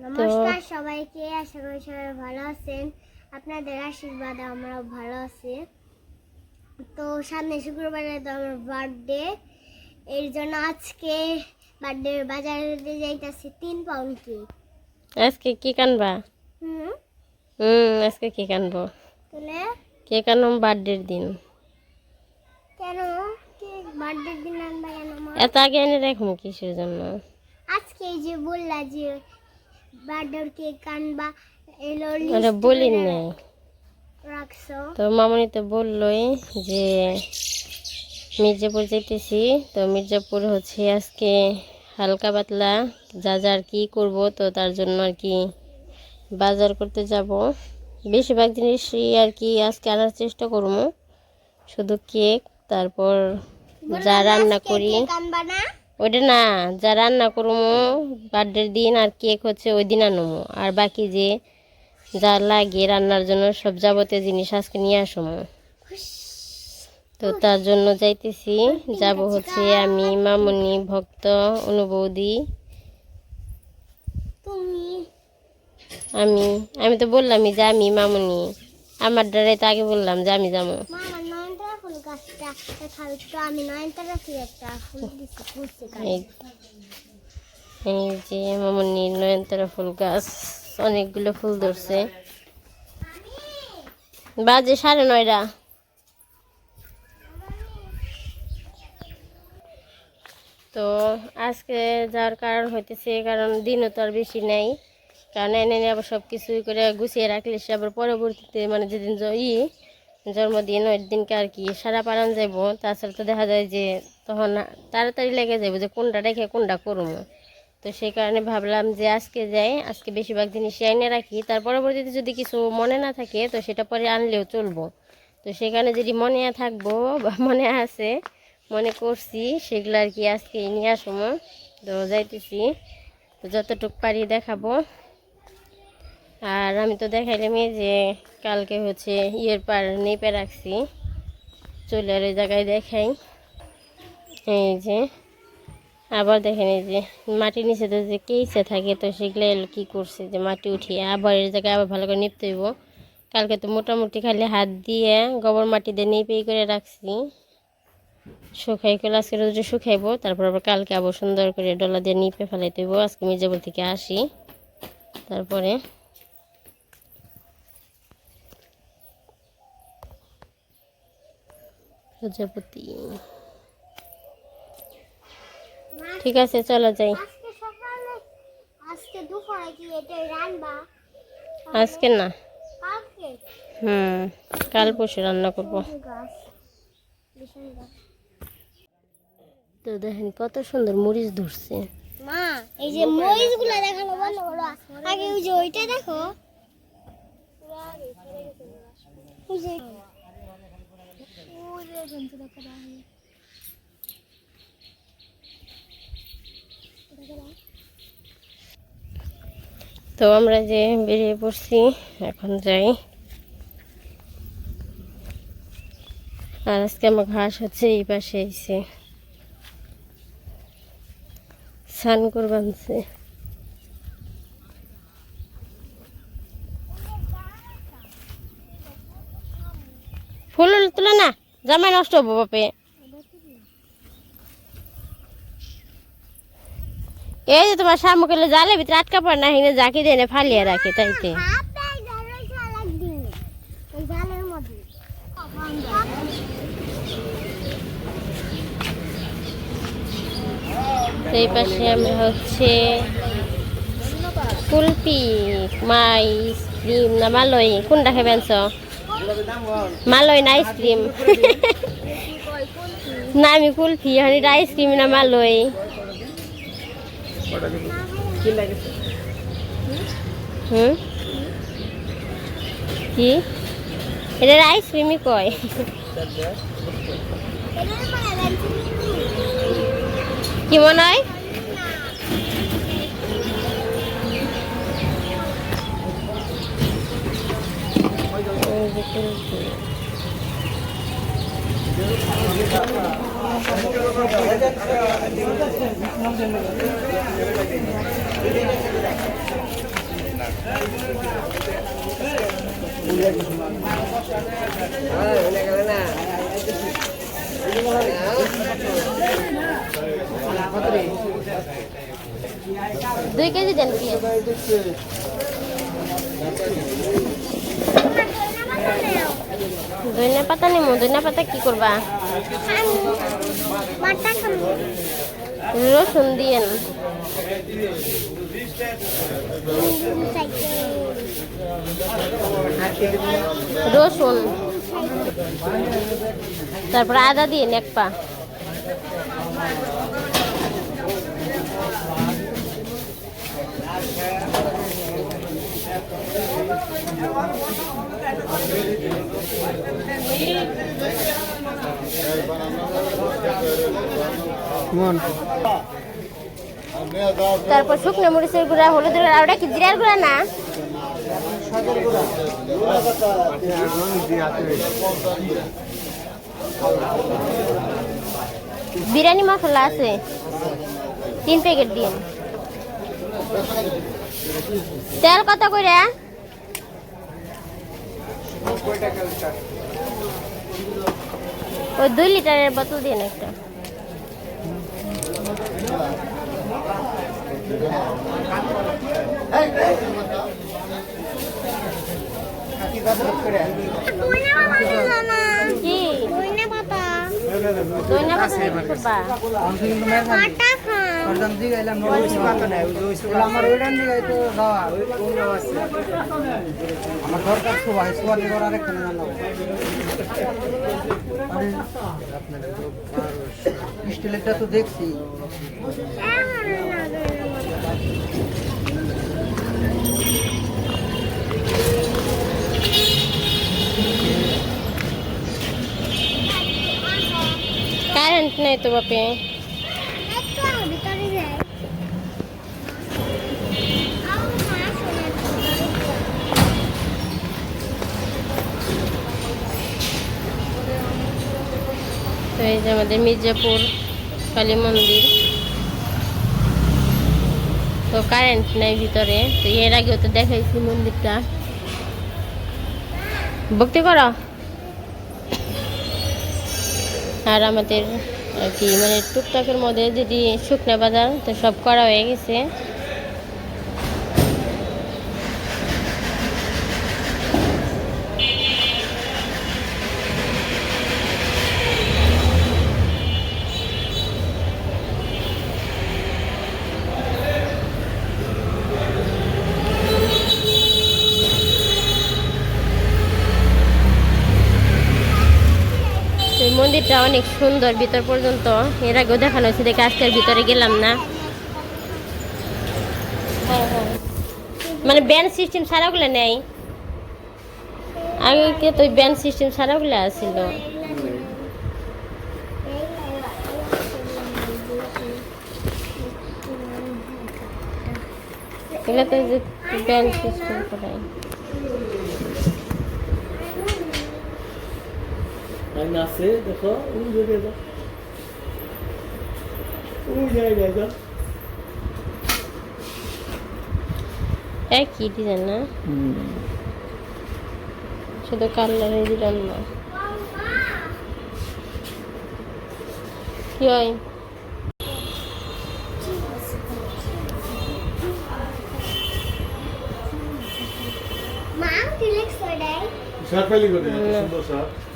নমস্কার সবাইকে আশা করি সবাই ভালো আছেন। আপনাদের আশীর্বাদে আমরা ভালো আছি। তো সামনে শুক্রবারে তো আমার বার্থডে এর জন্য আজকে বার্থডে বাজারে যাইতেছি তিন পাউন্ড কেক আজকে কি কানবা? হুম? হুম আজকে কি কানবো? তাহলে? কেক আনম বার্থডের দিন। কেন? কেক বার্থডের দিন আনবা কেন এত আগে এনে রাখব কিসের জন্য? আজকে এই যে বললা যে বার্থডের কেক আনবা এলো ওটা বলি নাই রাখছো। তো মামনি তো বললোই যে মির্জাপুর যেতেছি তো মির্জাপুর হচ্ছে আজকে হালকা পাতলা যা যা আর কি করব তো তার জন্য আর কি বাজার করতে যাব। বেশিরভাগ জিনিসই আর কি আজকে আনার চেষ্টা করব। শুধু কেক তারপর যা রান্না করি। না? ওইটা না, যা রান্না করব বার্থডের দিন আর কেক হচ্ছে ওই দিন আনব আর বাকি যে যা লাগে রান্নার জন্য সব যাবতীয় জিনিস আজকে নিয়ে আসব তো তার জন্য যাইতেছি। যাব হচ্ছে আমি, মামনি, ভক্ত, অনুবৌদি। আমি আমি তো বললামই যে আমি, মামনি। আমার দ্বারাই তো আগে বললাম যে আমি যাব। এই যে মামনি নয়নতারা ফুল গাছ, অনেকগুলো ফুল ধরছে। বাজে সাড়ে নয়টা। তো আজকে যাওয়ার কারণ হইতেছে, কারণ দিনও তো আর বেশি নেই। কারণ এনে আবার সব কিছুই করে গুছিয়ে রাখলে সে আবার পরবর্তীতে মানে যেদিন ই জন্মদিন, ওই দিনকে আর কি সারা পারান যাইব। তাছাড়া তো দেখা যায় যে তখন তাড়াতাড়ি লেগে যাব যে কোনটা রেখে কোনটা করব। তো সেই কারণে ভাবলাম যে আজকে যাই, আজকে বেশিরভাগ জিনিস এনে রাখি। তার পরবর্তীতে যদি কিছু মনে না থাকে, তো সেটা পরে আনলেও চলবো। তো সেখানে যদি মনে থাকব বা মনে আছে, মনে করছি, সেগুলো আর কি আজকে নিয়ে আসব। তো যাইতেছি। তো যতটুকু পারি দেখাবো। আর আমি তো দেখাইলাম এই যে কালকে হচ্ছে ইয়ের পার নেপে রাখছি। চলে আর ওই জায়গায় দেখাই। এই যে, আবার দেখেন এই যে মাটির নিচে তো যে কেইসে থাকে, তো সেগুলো কী করছে যে মাটি উঠিয়ে আবার এর জায়গায় আবার ভালো করে নিপতে হইব। কালকে তো মোটামুটি খালি হাত দিয়ে গোবর মাটি দিয়ে নিপে করে রাখছি। শুকাই করে আজকে রোদে শুকাইবো, তারপর আবার কালকে আবার সুন্দর করে ডলা দিয়ে নিপে ফেলাইতে হইব। আজকে মির্জাপুর থেকে আসি। তারপরে প্রজাপতি। ঠিক আছে চলো যাই। আজকে না। হুম কাল পরশু রান্না করব। তো দেখেন কত সুন্দর মরিচ ধরছে। মা এই যে মরিচগুলা দেখানো বন্ধ করো। আগে ওই যে ওইটা দেখো। তো আমরা যে বেরিয়ে পড়ছি, এখন যাই। আর আজকে আমার ঘাস হচ্ছে এই পাশে এসে স্নান করবানছে ফুল তুলে না। জামাই নষ্ট হব বাপে। এই যে তোমার শামুকেলে জালে ভিতরে আটকা পড়ে না, হিনে জাকি দেনে ফালিয়ে রাখে তাইতে এই পাশে আমরা হচ্ছে কুলপি মা আইসক্রিম না, মালই, কোনটা খাবেন মালই না আইসক্রিম। না, আমি কুলফি, হানি আইসক্রিম না মালই হুম? কি? এটা আইসক্রিমই কয়। কি মনে হয়? দুই কেজি দেন পিঁয়াজ ধনিয়া পাতা নিমু, ধনিয়া পাতা কি করবা? রসুন দিয়েন রসুন। তারপর আদা দিন এক পা। তারপর শুকনো মরিচের গুঁড়া, হলুদের গুঁড়া, ওটা কি জিরার গুঁড়া না? বিরিয়ানি মশলা আছে। তিন প্যাকেট দিন। তেল কত করে ওই দুই লিটারের বোতল দিন একটা। কি? ধনে পাতা। দইনা পাতা দিয়ে কি করবা বাটা খাম আমার দরকার সবাই সবার এবার আরেকখানে জানাব স্টিলেরটা তো দেখছি কারেন্ট নেই তো বাপে একটু আমার ভিতরে যাই আমার মা শোনে তো এই যে আমাদের মির্জাপুর কালী মন্দির। তো কারেন্ট নাই ভিতরে, তো এর আগেও তো দেখাইছি মন্দিরটা। ভক্তি করো। আর আমাদের কি মানে টুকটাকের মধ্যে যদি শুকনা বাজার তো সব করা হয়ে গেছে। মন্দিরটা অনেক সুন্দর, ভিতর পর্যন্ত। এর আগেও দেখানো হয়েছে, দেখে আজকে ভিতরে গেলাম না। মানে ব্যান্ড সিস্টেম সারাগুলো নেই। আগে তো ব্যান্ড সিস্টেম সারাগুলো আসছিল এগুলো তো ব্যান্ড সিস্টেম করাই নাচে দেখো ওই জায়গায় যাও ওই জায়গায় যাও একই ডিজাইন না? শুধু কালারের ডিজাইন না। কি হয়? পাইলি করে না। সুন্দর শার্ট New gate.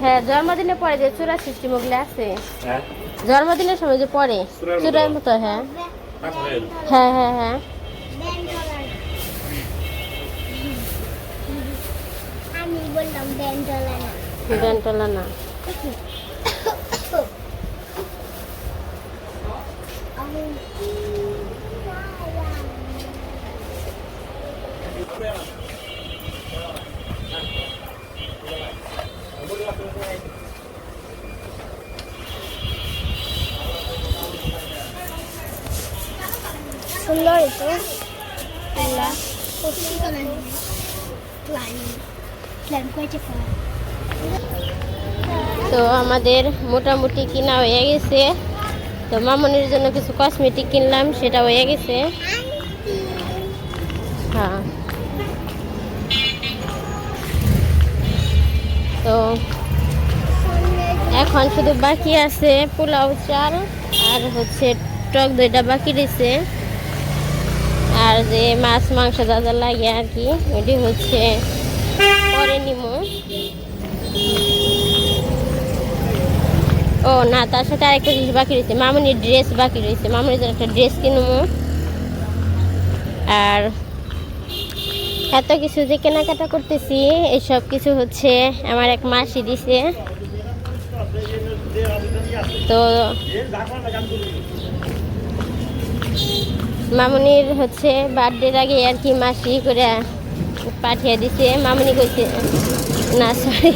হ্যাঁ জন্মদিনে পরে যে চূড়া সিস্টেম ওগুলো আছে। হ্যাঁ। জন্মদিনের সময় যে পরে চূড়ার মতো? হ্যাঁ। হ্যাঁ হ্যাঁ হ্যাঁ। আমি বললাম না। সুন্দর তো তো আমাদের মোটামুটি কিনা হয়ে গেছে। তো মামনির জন্য কিছু কসমেটিক কিনলাম, সেটা হয়ে গেছে। হ্যাঁ। তো এখন শুধু বাকি আছে পোলাও চাল আর হচ্ছে টক দইটা বাকি রয়েছে। আর যে মাছ, মাংস যা যা লাগে আর কি ওটি হচ্ছে পরে নিমো। ও, না, তার সাথে আরেকটা জিনিস বাকি রয়েছে। মামনির ড্রেস বাকি রয়েছে। মামনির একটা ড্রেস কিনবো। আর এত কিছু যে কেনাকাটা করতেছি, এসব কিছু হচ্ছে আমার এক মাসি দিছে। তো মামনির হচ্ছে বার্থডের আগে আর কি মাসি করে পাঠিয়ে দিছে। মামনি কইছে, না সরি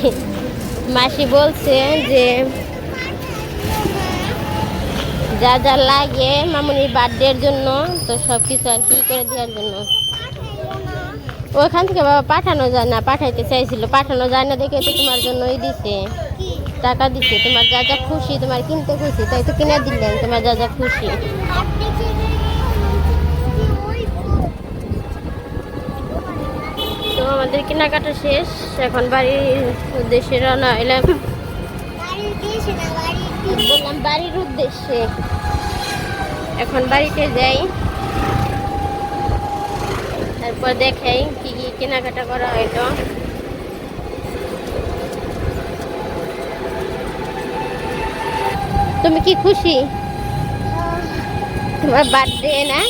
মাসি বলছে যে যা যা লাগে মামনির বার্থডের জন্য তো সব কিছু আর কি করে দেওয়ার জন্য। ওখান থেকে বাবা পাঠানো যায় না পাঠাইতে চাইছিল। পাঠানো যায় না দেখে তো তোমার জন্যই দিছে। টাকা দিছে তোমার যা যা খুশি তোমার কিনতে খুশি তাই তো কিনে দিলেন তোমার যা যা খুশি। তো আমাদের কেনাকাটা শেষ এখন বাড়ির উদ্দেশ্যে রওনা কি বললাম বাড়ির উদ্দেশ্যে। এখন বাড়িতে যাই। তারপর দেখাই কি কি কেনাকাটা করা হইল। তুমি কি খুশি? তোমার বার্থডে না?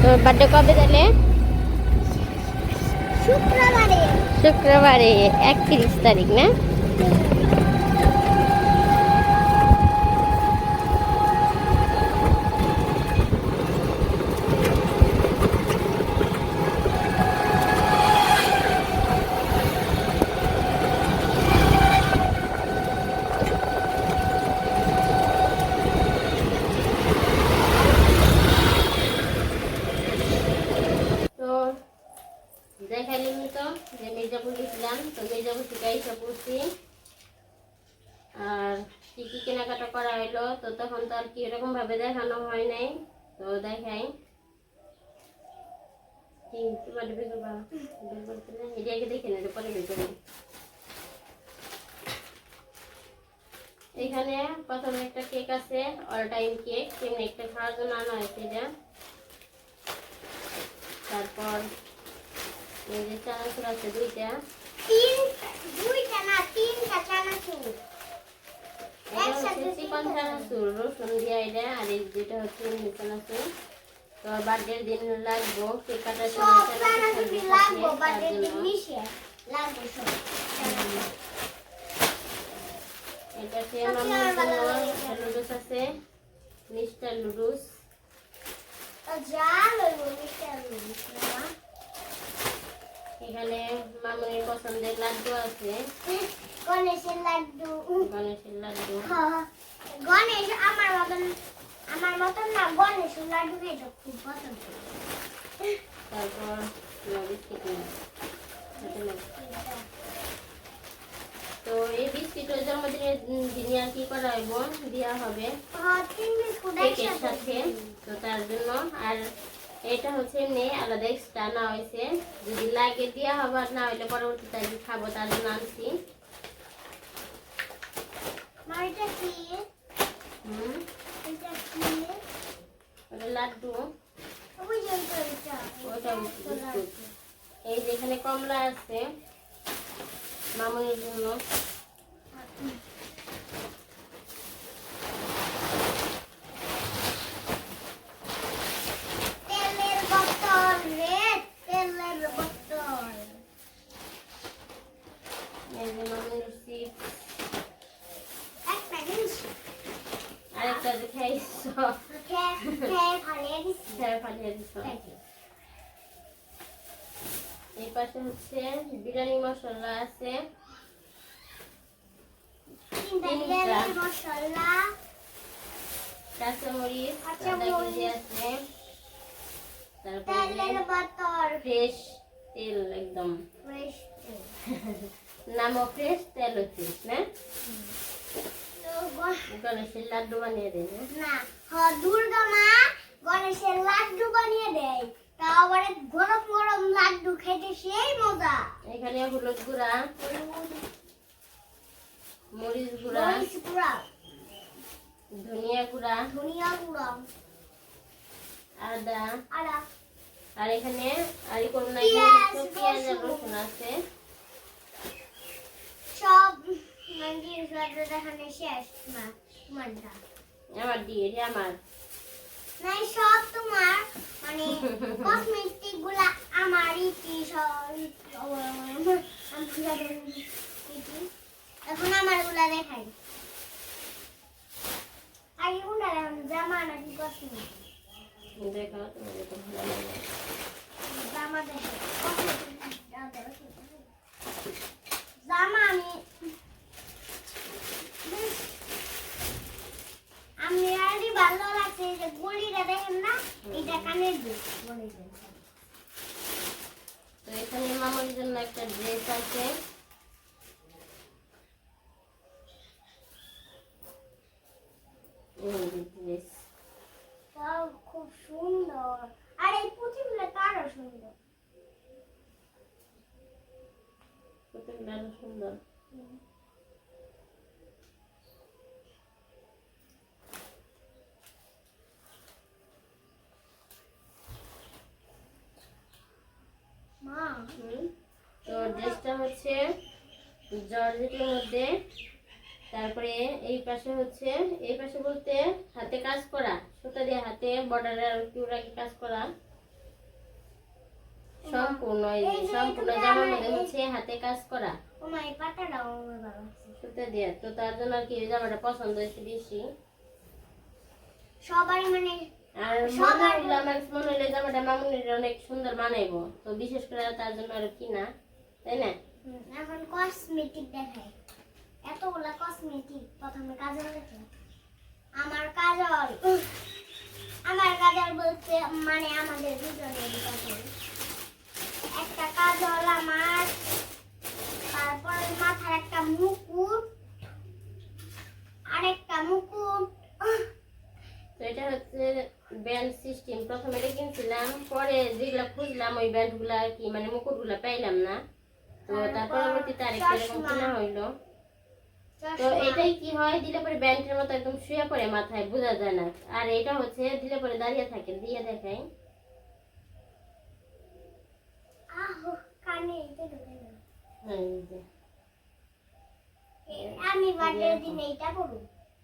তোমার বার্থডে কবে তাহলে? শুক্রবারে। শুক্রবারে একত্রিশ তারিখ না তো দেখাইলাম তো যে মির্জাপুর গেছিলাম, তো মির্জাপুর থেকে এসে পড়ছি আর কি কি কেনাকাটা করা হলো তো তখন তো আর কি এরকম ভাবে দেখানো হয় নাই, তো দেখাই। এখানে প্রথমে একটা কেক আছে অল টাইম কেক তেমনি একটা খাওয়ার জন্য আনা হয়েছে এটা। তারপর এই যে চানাচুর আছে দুইটা। তিন দুইটা না তিনটা চানাচুর। চিকন চানাচুর রসুন দিয়া এটা আর এই দুইটা হচ্ছে এমনি চানাচুর। তো বার্থডের দিন লাগবো কেক কাটার সময় চানাচুর লাগবো বাটের জন্য। মিশে লাগবে সব। এটা সব মামার জন্য লুডুস আছে মিস্টার লুডুস ও যা লইব মিষ্টি লইব না। এখানে মামুনির পছন্দের লাড্ডু আছে। গণেশের লাড্ডু। গণেশের লাড্ডু। গণেশ আমার মতন আমার মতন না গণেশের লাড্ডু খেতে খুব পছন্দ তারপর বিস্কিট তো এই বিস্কিট ওই জন্মদিনের দিনে আর কি করা হইব? দেওয়া হবে তিন বিস্কুট কেকের সাথে। তো তার জন্য আর এটা হচ্ছে এমনি আলাদা এক্সট্রা না হয়েছে। যদি লাগে দেওয়া হবে আর না হইলে পরবর্তীতে কি খাব তার জন্য আনছি। লাড্ডু। এই যেখানে কমলা আছে মামুনির জন্য তেলের বোতল রে তেলের বোতল এই যে মামুনির চিপস একটা জিনিস আরেকটা যে খাইছো খেয়ে খেয়ে ফালিয়ে দিচ্ছি ছেড়ে ফালিয়ে দিছো এই পাশে হচ্ছে বিরিয়ানি মশলা আছে। তিনটা তিনটা। তেলের মশলা। কাঁচামরিচ কাঁচামরিচ। আদা কেজি আছে। তারপরে ফ্রেশ তেল একদম। ফ্রেশ নামও ফ্রেশ তেল হচ্ছে না? তো গ- গণেশের লাড্ডু বানিয়ে দেয় না? না দুর্গা মা গণেশের লাড্ডু বানিয়ে দেয়। তা আবার গরম গরম লাড্ডু খেতে সেই মজা। এখানে হলুদ গুঁড়া মরিচ গুঁড়া মরিচ গুঁড়া ধনিয়া গুঁড়া ধনিয়া গুঁড়া আদা আর আর এখানে আর কোন না পেঁয়াজ, আর রসুন। আছে। সব মানে জিনিসপত্র দেখানো শেষ মা তোমারটা। আমার দিয়ে আমার। নাই সব তোমার মানে কসমেটিকগুলা আমার ইতি সব এখন আমারগুলা দেখাই কোনটা দেখান জামা নাকি কসমেটিক? দেখো জামা দেখো জামা আমি আরে ভালো লাগছে যে গলিটা দেখেন না? এটা কানের দুল তো এখানে মামার জন্য একটা ড্রেস আছে। ড্রেস তাও খুব সুন্দর আর এই পুঁথিগুলো তারও সুন্দর কতগুলো আরও সুন্দর মা হুম। তো ড্রেসটা হচ্ছে জর্জেটের মধ্যে তারপরে এই পাশে হচ্ছে এই পাশে বলতে হাতে কাজ করা সুতা বর্ডারের কিউরাকে কাজ করা। সম্পূর্ণ এই সম্পূর্ণ জামার মধ্যে হচ্ছে হাতে কাজ করা। সুতা দিয়ে তো তার জন্য আর কি জামাটা পছন্দ হয়েছে বেশি। সবাই মানে আর মনে হইল জামাটা মামুনির অনেক সুন্দর মানাইবো তো বিশেষ করে তার জন্য আর কিনা তাই না? এখন কসমেটিক দেখাই। এতগুলা কসমেটিক প্রথমে কাজল আমার কাজল। আমার কাজল বলতে মানে আমাদের দুজনের কাজল। একটা কাজল আমার তারপরে মাথার একটা মুকুট আরেকটা মুকুট। তো এটা হচ্ছে ব্যান্ড সিস্টেম প্রথমে এটা কিনছিলাম পরে যেগুলা খুঁজলাম ওই ব্যান্ডগুলা আর কি মানে মুকুটগুলা পাইলাম না। তো তার তারপর পরবর্তীতে আরেকটা এরকম। কেনা হইল। তো এটাই কি হয়? দিলে পরে ব্যান্ডের মতো একদম শুয়ে পড়ে মাথায় বোঝা যায় না। আর এটা হচ্ছে দিলে পরে দাঁড়িয়ে থাকে দিয়ে দেখাই। হ্যাঁ, এই যে। এ- আমি বার্থডে দিন এইটা করব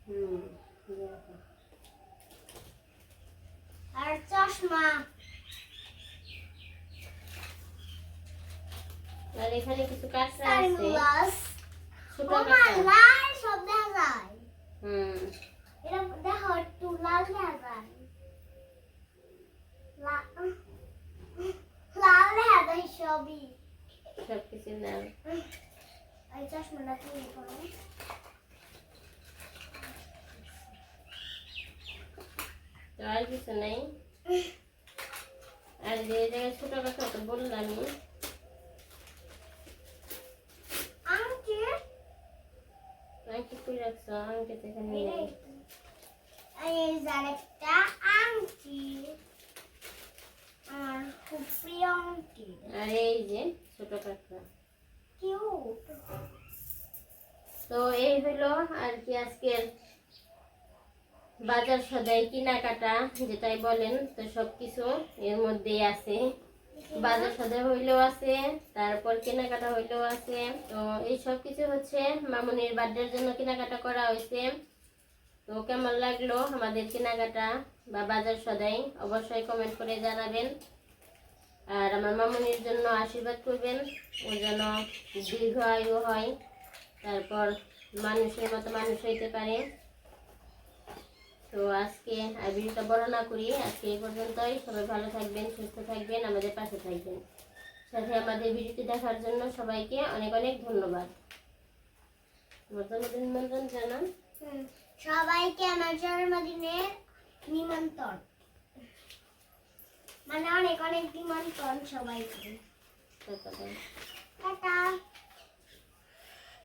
হুম আর চশমা। আর এখানে কিছু কাঁচরা আছে। সানগ্লাস ছোট ও মা কাঁচরা লাল সব দেখা যায় হুম এটা দেখো একটু লাল দেখা যায় লা- লাল দেখা যায় সবই সবকিছু নাম এই চশমাটা তুমি করো তো আর কিছু নাই আর যে জায়গায় ছোট কথা তো বললামই আংটি আংটি কই রাখছো আংটি তো এখানে এই আরেকটা আংটি আমার খুব প্রিয় আংটি আর এই যে ছোট কাঁকড়া কিউট তো এই হলো আর কি আজকের বাজার সদাই কেনাকাটা যেটাই বলেন তো সবকিছু এর মধ্যেই আছে। বাজার সদাই হইলেও আছে, তারপর কেনাকাটা হইলেও আছে। তো এই সব কিছু হচ্ছে মামুনির বার্থডের জন্য কেনাকাটা করা হয়েছে। তো কেমন লাগল আমাদের কেনাকাটা বা বাজার সদাই? অবশ্যই কমেন্ট করে জানাবেন। আর আমার মামুনির জন্য আশীর্বাদ করবেন, ও যেন দীর্ঘ আয়ু হয়, তারপর মানুষের মতো মানুষ হইতে পারে। তো আজকে আর ভিডিওটা বড় না করি আজকে এই পর্যন্তই। সবাই ভালো থাকবেন সুস্থ থাকবেন আমাদের পাশে থাকবেন। সাথে আমাদের ভিডিওটি দেখার জন্য সবাইকে অনেক অনেক ধন্যবাদ। নিমন্ত্রণ জানান। সবাইকে আমার জন্মদিনের নিমন্ত্রণ। মানে অনেক অনেক নিমন্ত্রণ সবাইকে। টাটা।